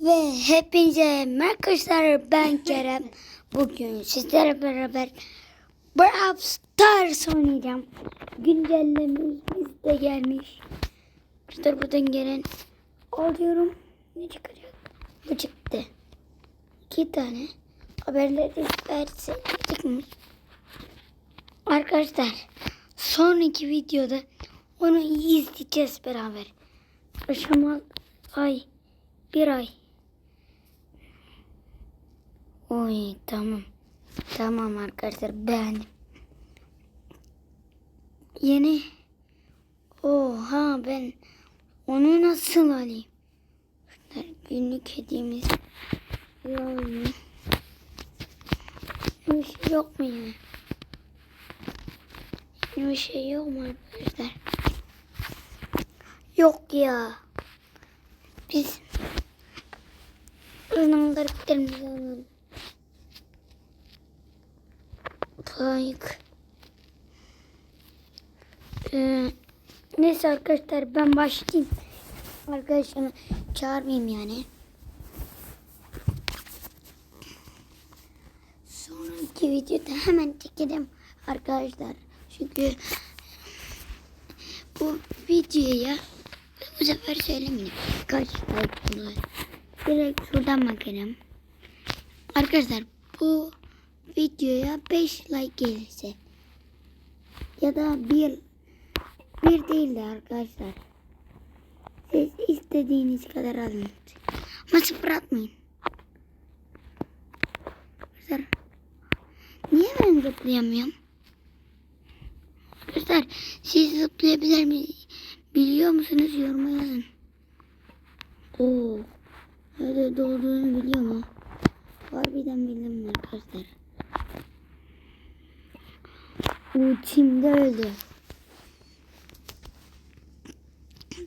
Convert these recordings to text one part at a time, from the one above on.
Ve hepinize merhaba arkadaşlar ben Kerem. Bugün sizlerle beraber Brawl Stars oynayacağım. Güncellememiz de gelmiş. İşte buradan gelen alıyorum. Ne çıkacak? Bu çıktı. İki tane haberleri verse çıkmış. Arkadaşlar sonraki videoda onu izleyeceğiz beraber. Aşama ay bir ay. Oy tamam. Tamam arkadaşlar beğendim. Yeni. Oha ben onu nasıl alayım? Şunlar günlük hediyemiz. Bir şey yok mu ya? Bir şey yok mu arkadaşlar? Yok ya. Biz Oradan karakterimizi alalım. Like. Ee, neyse arkadaşlar ben başlayayım. Arkadaşlarımı çağırmayayım yani. Sonraki videoda hemen çekelim arkadaşlar. Çünkü bu videoya bu sefer söylemeyeyim. Kaç like olur. Direkt şuradan bakalım. Arkadaşlar bu videoya 5 like gelirse ya da bir bir değil de arkadaşlar. Siz istediğiniz kadar alın. Ama sıfır atmayın. Arkadaşlar niye ben zıplayamıyorum? Arkadaşlar siz zıplayabilir mi? Biliyor musunuz? Yoruma yazın. Oo. Nerede doğduğunu biliyor mu? Harbiden bildim arkadaşlar. Ultimde öldü.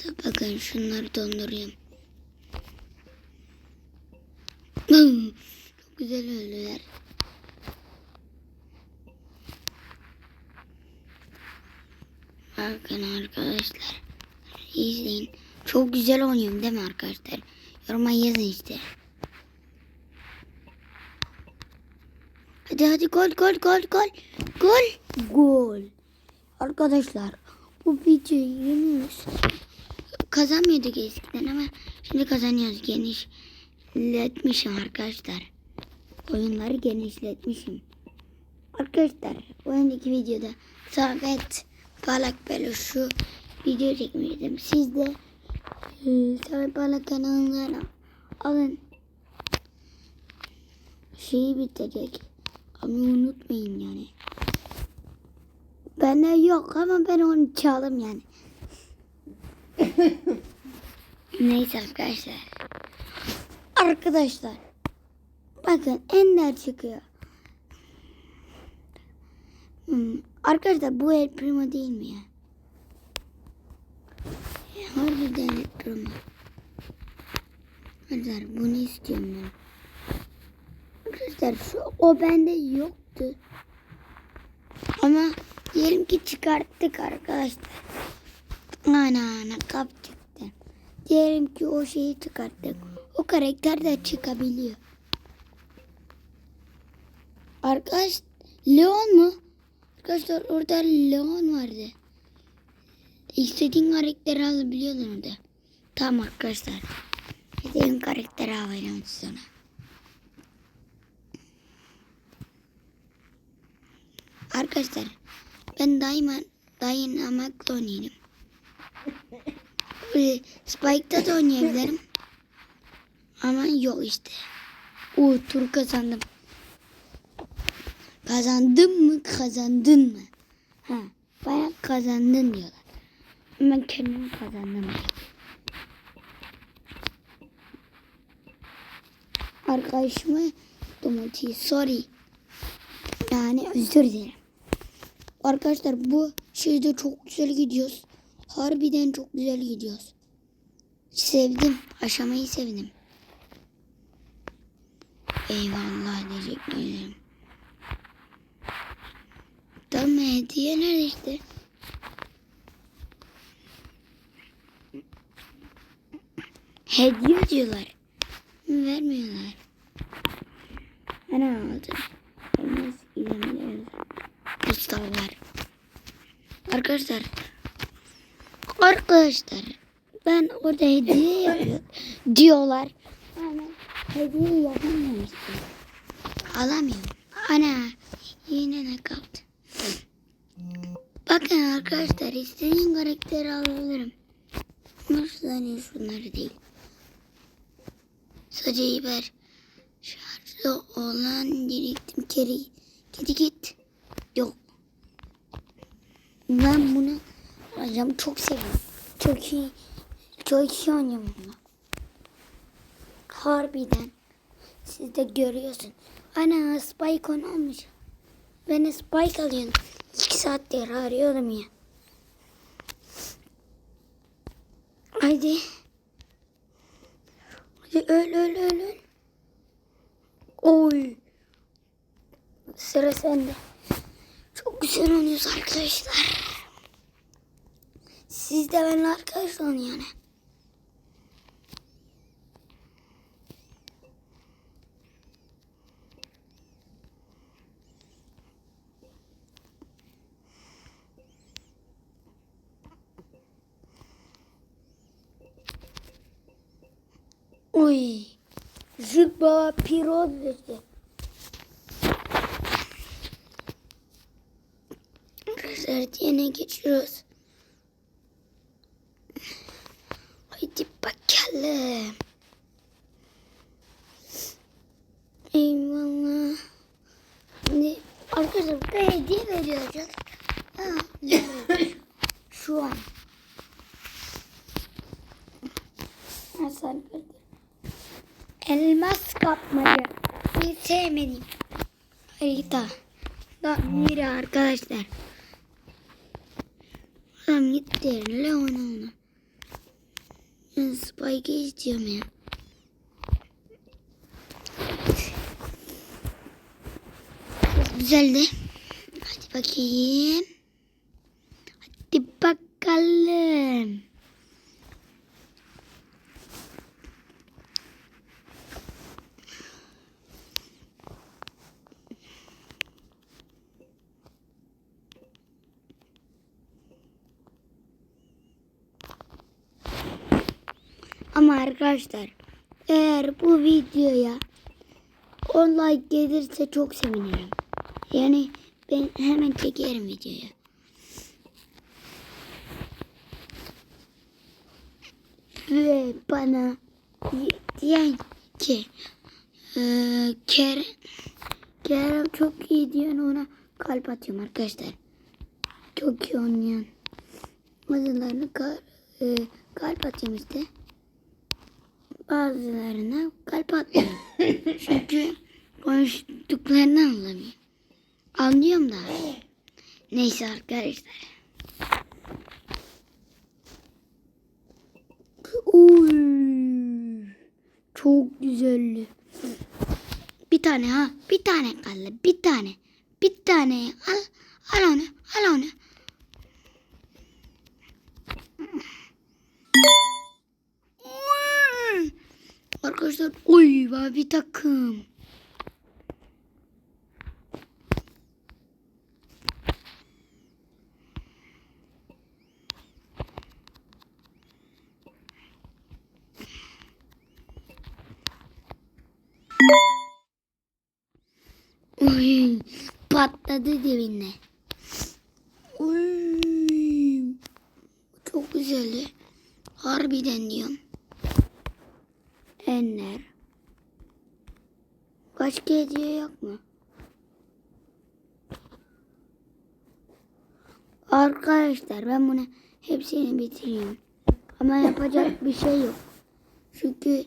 Dur bakın şunları donduruyorum. Hmm, Çok güzel öldüler. Bakın arkadaşlar. İzleyin. Çok güzel oynuyorum değil mi arkadaşlar? Yoruma yazın işte. Hadi hadi gol gol gol gol. Gol. Gol. Arkadaşlar bu videoyu yeniyoruz. Kazanmıyorduk eskiden ama şimdi kazanıyoruz. Genişletmişim arkadaşlar. Oyunları genişletmişim. Arkadaşlar bu önceki videoda Samet Falak böyle şu video çekmiştim. Siz de ee, Samet Parlak kanalından alın. Şeyi bitecek. Ama unutmayın yani. Bende yok ama ben onu çaldım yani. Neyse arkadaşlar. Arkadaşlar. Bakın Ender çıkıyor. Hmm, Arkadaşlar bu El Primo değil mi ya? Harbiden El Primo. Arkadaşlar bunu istiyorum ben. Arkadaşlar şu o bende yoktu. Ama diyelim ki çıkarttık arkadaşlar. Ana ana kap çıktı. Diyelim ki o şeyi çıkarttık. O karakter de çıkabiliyor. Arkadaş Leon mu? Arkadaşlar orada Leon vardı. İstediğin karakteri alabiliyordun orada. Tamam arkadaşlar. İstediğin karakteri alayım sana. Arkadaşlar ben daima Dynamic'la oynayayım. Spike'da da oynayabilirim. Ama yok işte. O tur kazandım. Kazandım mı kazandın mı? Ha, bana kazandın diyorlar. Ben kendim kazandım. Arkadaşıma domates sorry. Yani özür dilerim. Arkadaşlar bu şeyde çok güzel gidiyoruz. Harbiden çok güzel gidiyoruz. Sevdim. Aşamayı sevdim. Eyvallah teşekkür ederim. Tamam hediye nerede işte? Hediye diyorlar. vermiyorlar. Ana aldı. Elmas izin Kristallar. Arkadaşlar. Arkadaşlar. Ben orada hediye yapıyorum. Diyorlar. Ama hediye yapamamıştım. Alamıyorum. Ana. Yine ne kaldı? Bakın arkadaşlar istediğim karakteri alabilirim. Ama sadece şunları değil. Sadece biber. Şarjlı olan direktim kere. Kedi git. Yok. Ben bunu alacağım. Çok seviyorum. Çok iyi. Çok iyi oynuyorum bunu. Harbiden. Siz de görüyorsun. Ana Spike onu almış. Ben Spike alıyorum. İki saattir arıyorum ya. Haydi. Hadi öl öl öl öl. Oy. Sıra sende. Güzel oynuyoruz arkadaşlar. Siz de benimle arkadaş olun yani. Oy. Zıp baba piroz dedi. Arkadaşlar diyene geçiyoruz. Haydi bakalım. Eyvallah. Şimdi arkadaşlar burada hediye veriyoruz. Şu an. Nasıl? Elmas kapmaca. Hiç sevmediğim. Harita. Da biri arkadaşlar. Adam gitti. Leon ona. Ben Spike'ı istiyorum ya. Çok güzeldi. Hadi bakayım. Hadi bakalım. Ama arkadaşlar eğer bu videoya 10 like gelirse çok sevinirim. Yani ben hemen çekerim videoyu. Ve bana diyen ki e, Kerem, Kerem çok iyi diyen ona kalp atıyorum arkadaşlar. Çok iyi oynayan. Bazılarını kal, e, kalp atıyorum işte bazılarına kalp atmıyorum. Çünkü konuştuklarını anlamıyorum. Anlıyorum da. Neyse arkadaşlar. Çok güzeldi. Bir tane ha, bir tane kaldı, bir tane. Bir tane al, al onu, al onu. Arkadaşlar oy bir takım. Oy patladı dibine. Oy çok güzeldi. Harbiden diyorum. Enler. Başka hediye yok mu? Arkadaşlar ben bunu hepsini bitiriyorum. Ama yapacak bir şey yok. Çünkü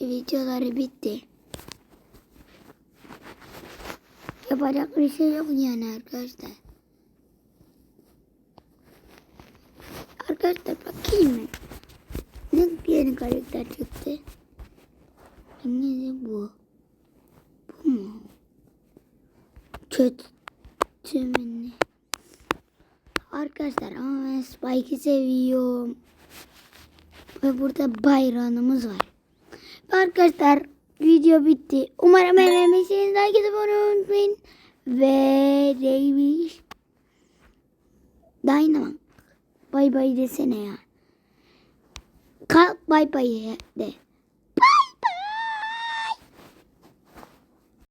videoları bitti. Yapacak bir şey yok yani arkadaşlar. Arkadaşlar bakayım mı? Ne yeni karakter çıktı? Ne de bu? Bu mu? Kötü mü ne? Arkadaşlar ama ben Spike'ı seviyorum. Ve burada bayrağımız var. Arkadaşlar video bitti. Umarım beğenmişsiniz. Like atıp abone unutmayın. Ve Davis. Dynamite. Bay bay desene ya. Kalk bay bay de.